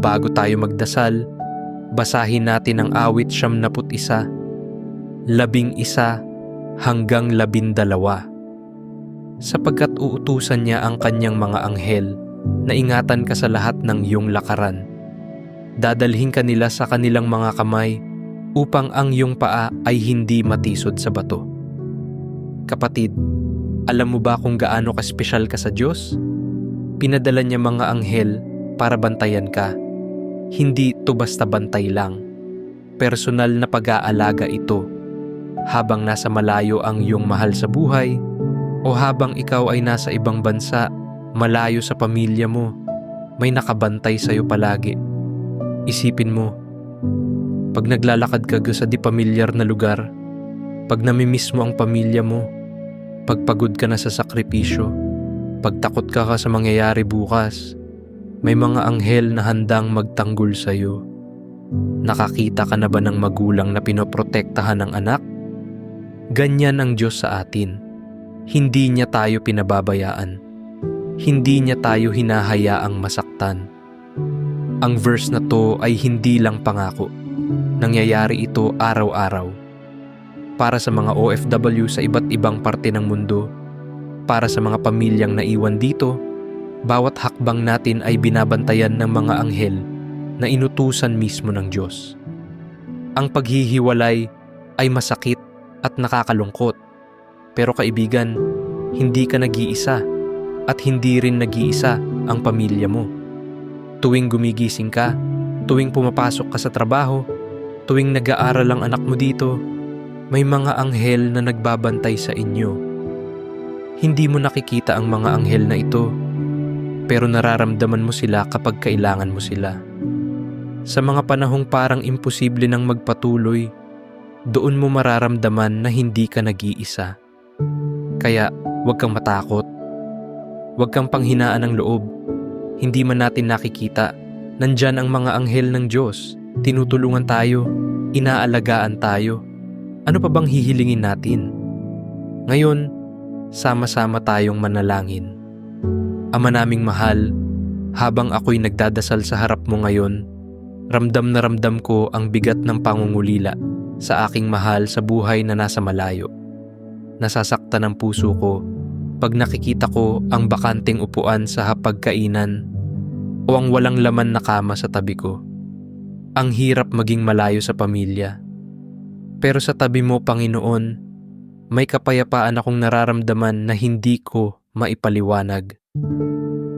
bago tayo magdasal, basahin natin ang awit siyam naput isa, labing isa hanggang labindalawa. Sapagkat uutusan niya ang kanyang mga anghel na ingatan ka sa lahat ng iyong lakaran. Dadalhin ka nila sa kanilang mga kamay upang ang iyong paa ay hindi matisod sa bato. Kapatid, alam mo ba kung gaano kaspesyal ka sa Diyos? Pinadala niya mga anghel para bantayan ka. Hindi ito basta bantay lang. Personal na pag-aalaga ito. Habang nasa malayo ang iyong mahal sa buhay, o habang ikaw ay nasa ibang bansa, malayo sa pamilya mo, may nakabantay sa iyo palagi. Isipin mo, pag naglalakad ka sa di pamilyar na lugar, pag namimiss mo ang pamilya mo, pagpagod ka na sa sakripisyo, pagtakot ka ka sa mangyayari bukas, may mga anghel na handang magtanggol sa iyo. Nakakita ka na ba ng magulang na pinoprotektahan ng anak? Ganyan ang Diyos sa atin. Hindi niya tayo pinababayaan. Hindi niya tayo hinahayaang masaktan. Ang verse na to ay hindi lang pangako. Nangyayari ito araw-araw. Para sa mga OFW sa iba't ibang parte ng mundo, para sa mga pamilyang naiwan dito, bawat hakbang natin ay binabantayan ng mga anghel na inutusan mismo ng Diyos. Ang paghihiwalay ay masakit at nakakalungkot. Pero kaibigan, hindi ka nag-iisa at hindi rin nag-iisa ang pamilya mo. Tuwing gumigising ka, tuwing pumapasok ka sa trabaho, tuwing nag-aaral ang anak mo dito, may mga anghel na nagbabantay sa inyo. Hindi mo nakikita ang mga anghel na ito, pero nararamdaman mo sila kapag kailangan mo sila. Sa mga panahong parang imposible nang magpatuloy, doon mo mararamdaman na hindi ka nag-iisa. Kaya huwag kang matakot. Huwag kang panghinaan ng loob. Hindi man natin nakikita, nandyan ang mga anghel ng Diyos. Tinutulungan tayo, inaalagaan tayo. Ano pa bang hihilingin natin? Ngayon, sama-sama tayong manalangin. Ama naming mahal, habang ako'y nagdadasal sa harap mo ngayon, ramdam na ramdam ko ang bigat ng pangungulila sa aking mahal sa buhay na nasa malayo. Nasasaktan ang puso ko pag nakikita ko ang bakanting upuan sa hapagkainan o ang walang laman na kama sa tabi ko. Ang hirap maging malayo sa pamilya. Pero sa tabi mo, Panginoon, may kapayapaan akong nararamdaman na hindi ko maipaliwanag.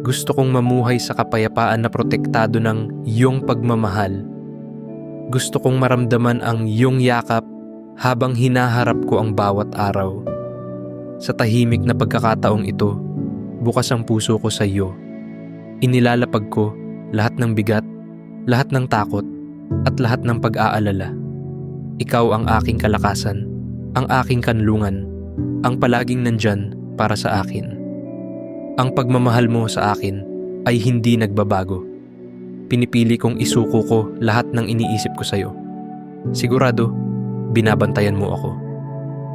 Gusto kong mamuhay sa kapayapaan na protektado ng iyong pagmamahal gusto kong maramdaman ang iyong yakap habang hinaharap ko ang bawat araw. Sa tahimik na pagkakataong ito, bukas ang puso ko sa iyo. Inilalapag ko lahat ng bigat, lahat ng takot, at lahat ng pag-aalala. Ikaw ang aking kalakasan, ang aking kanlungan, ang palaging nandyan para sa akin. Ang pagmamahal mo sa akin ay hindi nagbabago pinipili kong isuko ko lahat ng iniisip ko sa'yo. Sigurado, binabantayan mo ako.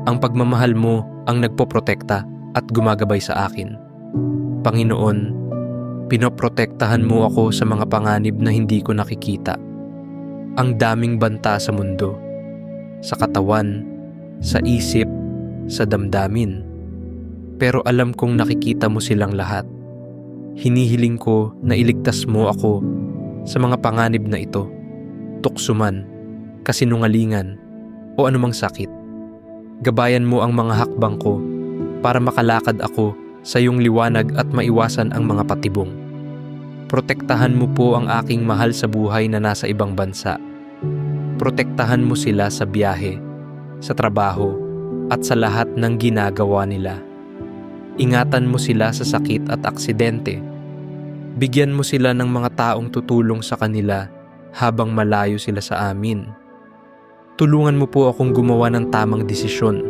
Ang pagmamahal mo ang nagpoprotekta at gumagabay sa akin. Panginoon, pinoprotektahan mo ako sa mga panganib na hindi ko nakikita. Ang daming banta sa mundo, sa katawan, sa isip, sa damdamin. Pero alam kong nakikita mo silang lahat. Hinihiling ko na iligtas mo ako sa mga panganib na ito, tuksuman, kasinungalingan, o anumang sakit. Gabayan mo ang mga hakbang ko para makalakad ako sa iyong liwanag at maiwasan ang mga patibong. Protektahan mo po ang aking mahal sa buhay na nasa ibang bansa. Protektahan mo sila sa biyahe, sa trabaho, at sa lahat ng ginagawa nila. Ingatan mo sila sa sakit at aksidente Bigyan mo sila ng mga taong tutulong sa kanila habang malayo sila sa amin. Tulungan mo po akong gumawa ng tamang desisyon.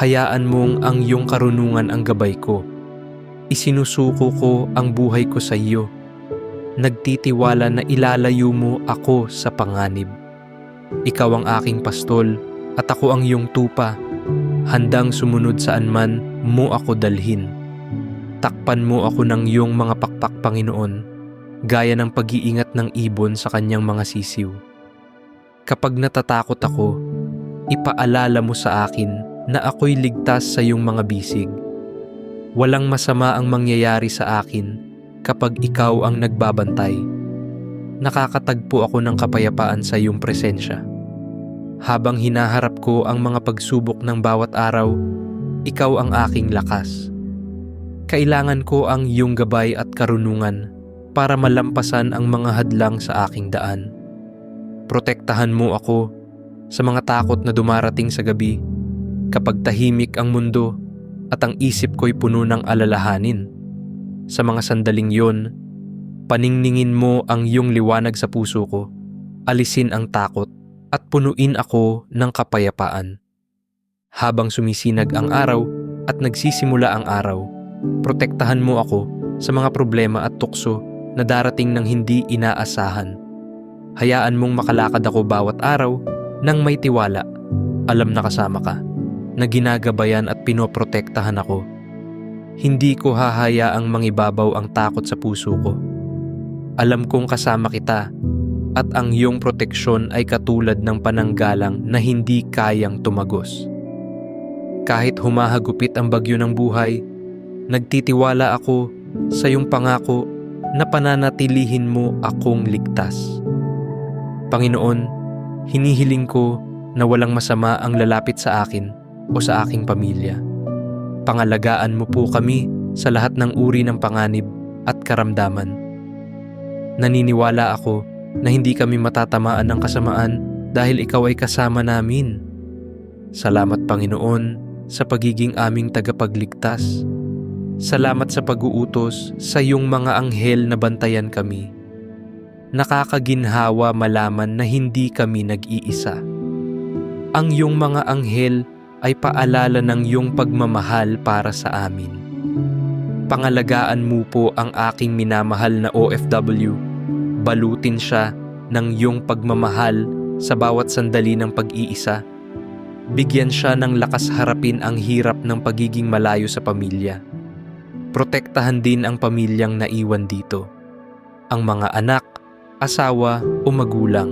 Hayaan mong ang iyong karunungan ang gabay ko. Isinusuko ko ang buhay ko sa iyo. Nagtitiwala na ilalayo mo ako sa panganib. Ikaw ang aking pastol at ako ang iyong tupa. Handang sumunod saan man mo ako dalhin Takpan mo ako ng iyong mga pakpak, Panginoon. gaya ng pag-iingat ng ibon sa kanyang mga sisiw. Kapag natatakot ako, ipaalala mo sa akin na ako'y ligtas sa iyong mga bisig. Walang masama ang mangyayari sa akin kapag ikaw ang nagbabantay. Nakakatagpo ako ng kapayapaan sa iyong presensya. Habang hinaharap ko ang mga pagsubok ng bawat araw, ikaw ang aking lakas. Kailangan ko ang iyong gabay at karunungan para malampasan ang mga hadlang sa aking daan. Protektahan mo ako sa mga takot na dumarating sa gabi kapag tahimik ang mundo at ang isip ko'y puno ng alalahanin. Sa mga sandaling yon, paningningin mo ang iyong liwanag sa puso ko, alisin ang takot at punuin ako ng kapayapaan. Habang sumisinag ang araw at nagsisimula ang araw, protektahan mo ako sa mga problema at tukso na darating ng hindi inaasahan. Hayaan mong makalakad ako bawat araw nang may tiwala, alam na kasama ka, na ginagabayan at pinoprotektahan ako. Hindi ko hahayaang mangibabaw ang takot sa puso ko. Alam kong kasama kita at ang iyong proteksyon ay katulad ng pananggalang na hindi kayang tumagos. Kahit humahagupit ang bagyo ng buhay, nagtitiwala ako sa iyong pangako na pananatilihin mo akong ligtas. Panginoon, hinihiling ko na walang masama ang lalapit sa akin o sa aking pamilya. Pangalagaan mo po kami sa lahat ng uri ng panganib at karamdaman. Naniniwala ako na hindi kami matatamaan ng kasamaan dahil ikaw ay kasama namin. Salamat Panginoon sa pagiging aming tagapagligtas. Salamat sa pag-uutos sa iyong mga anghel na bantayan kami. Nakakaginhawa malaman na hindi kami nag-iisa. Ang iyong mga anghel ay paalala ng iyong pagmamahal para sa amin. Pangalagaan mo po ang aking minamahal na OFW. Balutin siya ng iyong pagmamahal sa bawat sandali ng pag-iisa. Bigyan siya ng lakas harapin ang hirap ng pagiging malayo sa pamilya. Protektahan din ang pamilyang naiwan dito. Ang mga anak, asawa o magulang.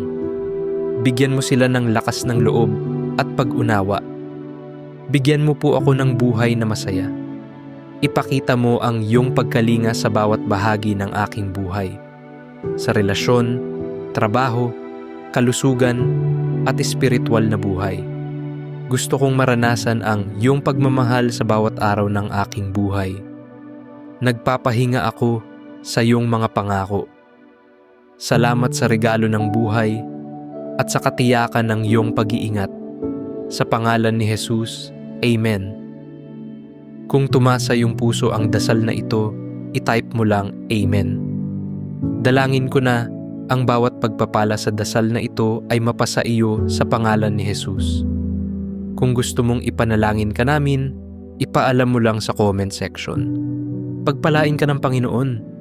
Bigyan mo sila ng lakas ng loob at pag-unawa. Bigyan mo po ako ng buhay na masaya. Ipakita mo ang iyong pagkalinga sa bawat bahagi ng aking buhay. Sa relasyon, trabaho, kalusugan, at espiritual na buhay. Gusto kong maranasan ang iyong pagmamahal sa bawat araw ng aking buhay. Nagpapahinga ako sa iyong mga pangako. Salamat sa regalo ng buhay at sa katiyakan ng iyong pag-iingat. Sa pangalan ni Jesus, Amen. Kung tumasa yung puso ang dasal na ito, itype mo lang Amen. Dalangin ko na ang bawat pagpapala sa dasal na ito ay mapasa iyo sa pangalan ni Jesus. Kung gusto mong ipanalangin ka namin, ipaalam mo lang sa comment section. Pagpalain ka ng Panginoon